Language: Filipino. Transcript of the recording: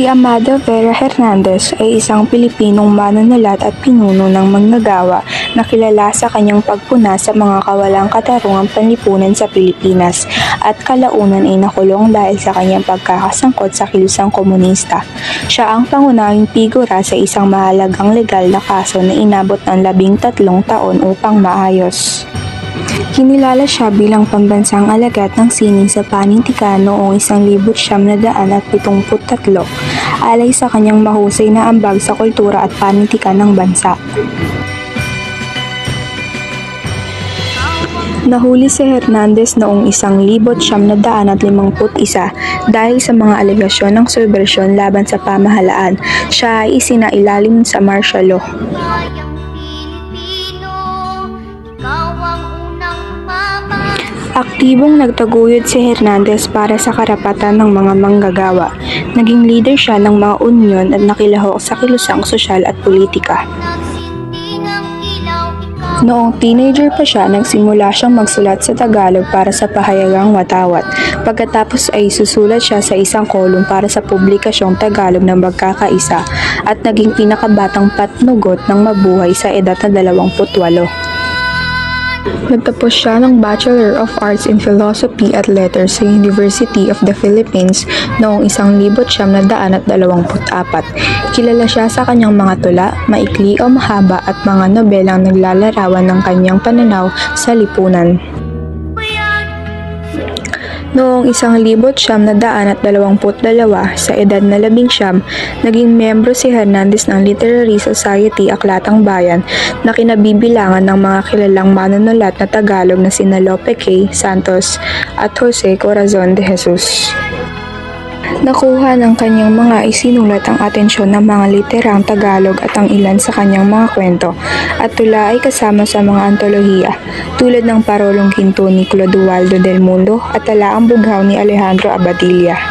Si Amado Vera Hernandez ay isang Pilipinong manunulat at pinuno ng manggagawa na kilala sa kanyang pagpuna sa mga kawalang katarungang panlipunan sa Pilipinas at kalaunan ay nakulong dahil sa kanyang pagkakasangkot sa kilusang komunista. Siya ang pangunahing figura sa isang mahalagang legal na kaso na inabot ng labing tatlong taon upang maayos. Kinilala siya bilang pambansang alagat ng sining sa panintikan noong 1973 alay sa kanyang mahusay na ambag sa kultura at panintikan ng bansa. Nahuli si Hernandez noong 1951 dahil sa mga alegasyon ng subversyon laban sa pamahalaan. Siya ay isinailalim sa martial law. Aktibong nagtaguyod si Hernandez para sa karapatan ng mga manggagawa. Naging leader siya ng mga unyon at nakilahok sa kilusang sosyal at politika. Noong teenager pa siya, nagsimula siyang magsulat sa Tagalog para sa pahayagang watawat. Pagkatapos ay susulat siya sa isang kolum para sa publikasyong Tagalog ng Magkakaisa at naging pinakabatang patnugot ng mabuhay sa edad na 28. Nagtapos siya ng Bachelor of Arts in Philosophy at Letters sa University of the Philippines noong 1924. Kilala siya sa kanyang mga tula, maikli o mahaba at mga nobelang naglalarawan ng kanyang pananaw sa lipunan. Noong 1922 sa edad na labing siyam, naging membro si Hernandez ng Literary Society Aklatang Bayan na kinabibilangan ng mga kilalang manunulat na Tagalog na sina Lope K. Santos at Jose Corazon de Jesus. Nakuha ng kanyang mga isinulat ang atensyon ng mga literang Tagalog at ang ilan sa kanyang mga kwento at tula ay kasama sa mga antolohiya tulad ng Parolong Ginto ni Clodoaldo del Mundo at Talaang Bughaw ni Alejandro Abadilla.